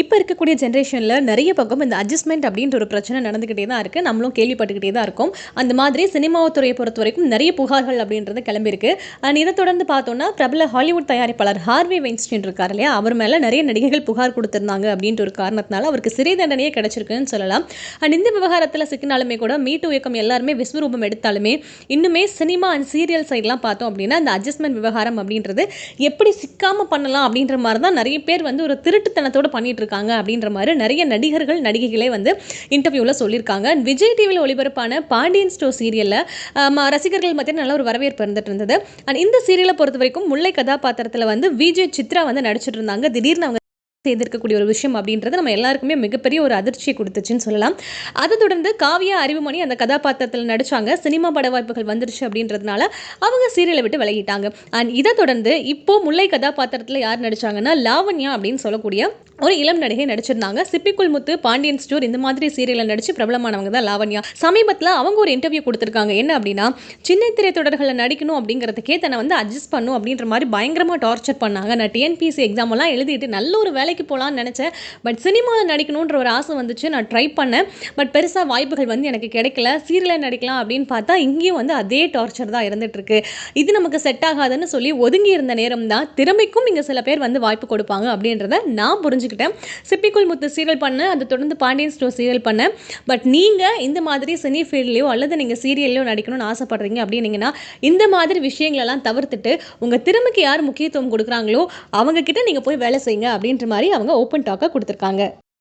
இப்போ இருக்கக்கூடிய ஜென்ரேஷனில் நிறைய பக்கம் இந்த அட்ஜஸ்ட்மெண்ட் அப்படின்ற ஒரு பிரச்சனை நடந்துக்கிட்டே தான் இருக்குது நம்மளும் கேள்விப்பட்டுக்கிட்டே தான் இருக்கும். அந்த மாதிரி சினிமாத்துறையை பொறுத்த வரைக்கும் நிறைய புகார்கள் அப்படின்றது கிளம்பியிருக்கு. அண்ட் இதை தொடர்ந்து பார்த்தோன்னா பிரபல ஹாலிவுட் தயாரிப்பாளர் ஹார்வி வெயின்ஸ்டின் இருக்கார் இல்லையா? அவர் மேலே நிறைய நடிகைகள் புகார் கொடுத்துருந்தாங்க அப்படின்ற ஒரு காரணத்தினால அவருக்கு சிறை தண்டனையே கிடச்சிருக்குன்னு சொல்லலாம். அண்ட் இந்த விவகாரத்தில் சிக்கினாலுமே கூட மீட்டு இயக்கம் எல்லாருமே விஸ்வரூபம் எடுத்தாலுமே இன்னுமே சினிமா அண்ட் சீரியல் சைட்லாம் பார்த்தோம் அப்படின்னா அந்த அட்ஜஸ்ட்மெண்ட் விவகாரம் அப்படின்றது எப்படி சிக்காமல் பண்ணலாம் அப்படின்ற மாதிரி தான் நிறைய பேர் வந்து ஒரு திருட்டுத்தனத்தோடு பண்ணிட்டு இருக்காங்க அப்படின்ற மாதிரி நிறைய நடிகர்கள் நடிகைகளே வந்து இன்டர்வியூவில் சொல்லியிருக்காங்க. விஜய் டிவியில் ஒளிபரப்பான பாண்டியன் ஸ்டோ சீரியலில் ரசிகர்கள் மத்தியில் நல்ல ஒரு வரவேற்பு இருந்துட்டு இருந்தது. அண்ட் இந்த சீரியலை பொறுத்த வரைக்கும் முல்லை கதாபாத்திரத்தில் வந்து விஜய் சித்ரா வந்து நடிச்சிட்டு இருந்தாங்க. திடீர்னு அவங்க செய்திருக்கக்கூடிய ஒரு விஷயம் அப்படின்றது நம்ம எல்லாருக்குமே மிகப்பெரிய ஒரு அதிர்ச்சியை கொடுத்துச்சுன்னு சொல்லலாம். அதை தொடர்ந்து காவியா அறிவுமணி அந்த கதாபாத்திரத்தில் நடிச்சாங்க. சினிமா பட வாய்ப்புகள் வந்துருச்சு அப்படின்றதுனால அவங்க சீரியலை விட்டு விலகிட்டாங்க. அண்ட் இதை தொடர்ந்து இப்போ முல்லை கதாபாத்திரத்தில் யார் நடிச்சாங்கன்னா லாவண்யா அப்படின்னு சொல்லக்கூடிய ஒரு இளம் நடிகை நடிச்சிருந்தாங்க. சிப்பிக்குள் முத்து பாண்டியன் ஸ்டோர் இந்த மாதிரி சீரியலில் நடிச்சு பிரபலமானவங்க தான் லாவண்யா. சமீபத்தில் அவங்க ஒரு இன்டர்வியூ கொடுத்துருக்காங்க. என்ன அப்படின்னா சின்ன திரை தொடர்களில் நடிக்கணும் அப்படிங்கிறதுக்கே தன்னை வந்து அட்ஜஸ்ட் பண்ணும் அப்படின்ற மாதிரி பயங்கரமாக டார்ச்சர் பண்ணாங்க. நான் டிஎன்பிசி எக்ஸாம் எல்லாம் எழுதிட்டு நல்ல ஒரு வேலைக்கு போகலான்னு நினச்சேன். பட் சினிமாவில் நடிக்கணுன்ற ஒரு ஆசை வந்துச்சு. நான் ட்ரை பண்ணேன். பட் பெருசாக வாய்ப்புகள் வந்து எனக்கு கிடைக்கல. சீரியலில் நடிக்கலாம் அப்படின்னு பார்த்தா இங்கேயும் வந்து அதே டார்ச்சர் தான் இருந்துகிட்ருக்கு இது நமக்கு செட் ஆகாதுன்னு சொல்லி ஒதுங்கி இருந்த நேரம் தான். திறமைக்கும் இங்கே சில பேர் வந்து வாய்ப்பு கொடுப்பாங்க அப்படின்றத நான் புரிஞ்சுக்கிட்டேன். சிப்பிக்குள் முத்து சீரியல் பண்ணேன். அதை தொடர்ந்து பாண்டியன் ஸ்டோர் சீரியல் பண்ணேன். பட் நீங்கள் இந்த மாதிரி சினி ஃபீல்ட்லேயோ அல்லது நீங்கள் சீரியல்லையோ நடிக்கணும்னு ஆசைப்படுறீங்க அப்படின்னீங்கன்னா இந்த மாதிரி விஷயங்களெல்லாம் தவிர்த்துட்டு உங்கள் திறமைக்கு யார் முக்கியத்துவம் கொடுக்குறாங்களோ அவங்கக்கிட்ட நீங்கள் போய் வேலை செய்யுங்க அப்படின்ற மாதிரி அவங்க ஓப்பன் டாக்காக கொடுத்துருக்காங்க.